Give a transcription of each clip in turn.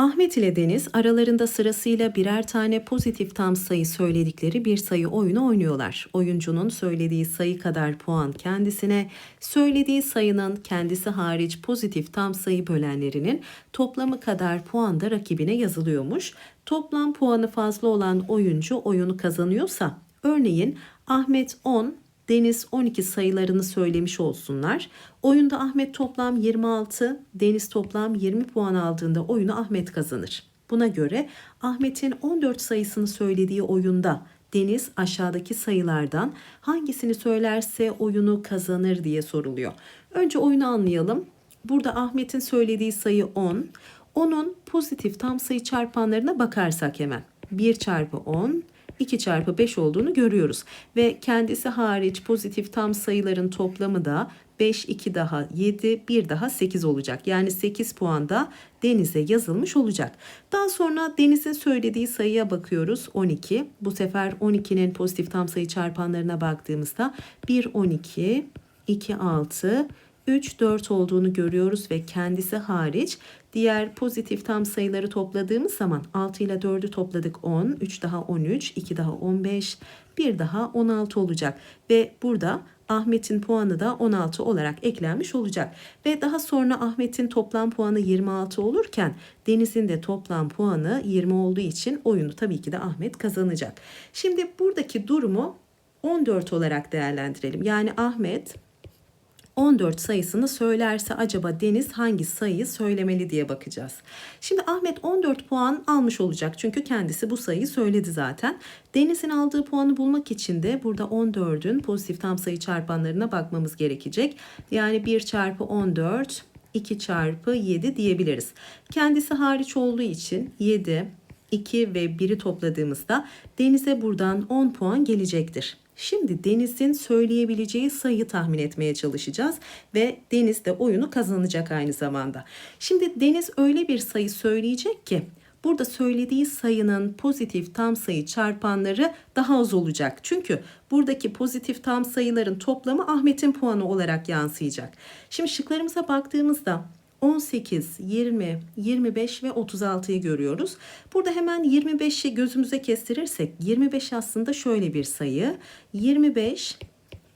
Ahmet ile Deniz aralarında sırasıyla birer tane pozitif tam sayı söyledikleri bir sayı oyunu oynuyorlar. Oyuncunun söylediği sayı kadar puan kendisine, söylediği sayının kendisi hariç pozitif tam sayı bölenlerinin toplamı kadar puan da rakibine yazılıyormuş. Toplam puanı fazla olan oyuncu oyunu kazanıyorsa, örneğin Ahmet 10, Deniz 12 sayılarını söylemiş olsunlar. Oyunda Ahmet toplam 26, Deniz toplam 20 puan aldığında oyunu Ahmet kazanır. Buna göre Ahmet'in 14 sayısını söylediği oyunda Deniz aşağıdaki sayılardan hangisini söylerse oyunu kazanır diye soruluyor. Önce oyunu anlayalım. Burada Ahmet'in söylediği sayı 10. 10'un pozitif tam sayı çarpanlarına bakarsak hemen. 1 çarpı 10 2 çarpı 5 olduğunu görüyoruz. Ve kendisi hariç pozitif tam sayıların toplamı da 5, 2 daha 7, 1 daha 8 olacak. Yani 8 puan da Deniz'e yazılmış olacak. Daha sonra Deniz'in söylediği sayıya bakıyoruz. 12. Bu sefer 12'nin pozitif tam sayı çarpanlarına baktığımızda 1, 12, 2, 6, 3, 4 olduğunu görüyoruz ve kendisi hariç diğer pozitif tam sayıları topladığımız zaman 6 ile 4'ü topladık 10, 3 daha 13, 2 daha 15, 1 daha 16 olacak. Ve burada Ahmet'in puanı da 16 olarak eklenmiş olacak. Ve daha sonra Ahmet'in toplam puanı 26 olurken Deniz'in de toplam puanı 20 olduğu için oyunu tabii ki de Ahmet kazanacak. Şimdi buradaki durumu 14 olarak değerlendirelim. Yani Ahmet 14 sayısını söylerse acaba Deniz hangi sayıyı söylemeli diye bakacağız. Şimdi Ahmet 14 puan almış olacak çünkü kendisi bu sayıyı söyledi zaten. Deniz'in aldığı puanı bulmak için de burada 14'ün pozitif tam sayı çarpanlarına bakmamız gerekecek. Yani 1 çarpı 14 2 çarpı 7 diyebiliriz. Kendisi hariç olduğu için 7, 2 ve 1'i topladığımızda Deniz'e buradan 10 puan gelecektir. Şimdi Deniz'in söyleyebileceği sayıyı tahmin etmeye çalışacağız ve Deniz de oyunu kazanacak aynı zamanda. Şimdi Deniz öyle bir sayı söyleyecek ki burada söylediği sayının pozitif tam sayı çarpanları daha az olacak. Çünkü buradaki pozitif tam sayıların toplamı Ahmet'in puanı olarak yansıyacak. Şimdi şıklarımıza baktığımızda 18, 20, 25 ve 36'yı görüyoruz. Burada hemen 25'i gözümüze kestirirsek 25 aslında şöyle bir sayı. 25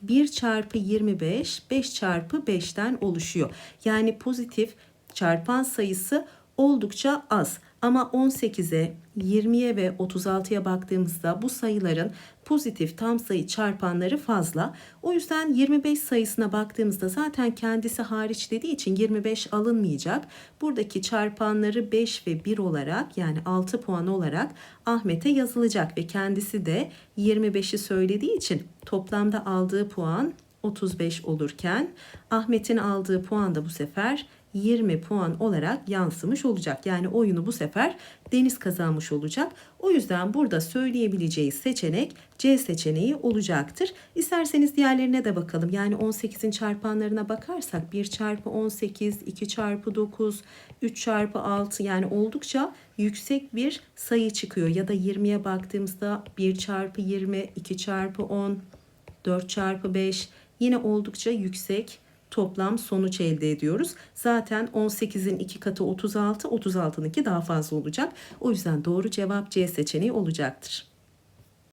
1 çarpı 25 5 çarpı 5'ten oluşuyor. Yani pozitif çarpan sayısı oldukça az. Ama 18'e, 20'ye ve 36'ya baktığımızda bu sayıların pozitif tam sayı çarpanları fazla. O yüzden 25 sayısına baktığımızda zaten kendisi hariç dediği için 25 alınmayacak. Buradaki çarpanları 5 ve 1 olarak yani 6 puan olarak Ahmet'e yazılacak ve kendisi de 25'i söylediği için toplamda aldığı puan 35 olurken Ahmet'in aldığı puan da bu sefer 20 puan olarak yansımış olacak. Yani oyunu bu sefer Deniz kazanmış olacak. O yüzden burada söyleyebileceği seçenek C seçeneği olacaktır. İsterseniz diğerlerine de bakalım. Yani 18'in çarpanlarına bakarsak 1 çarpı 18, 2 çarpı 9, 3 çarpı 6 yani oldukça yüksek bir sayı çıkıyor. Ya da 20'ye baktığımızda 1 çarpı 20, 2 çarpı 10, 4 çarpı 5 yine oldukça yüksek toplam sonuç elde ediyoruz. Zaten 18'in 2 katı 36, 36'nınki daha fazla olacak. O yüzden doğru cevap C seçeneği olacaktır.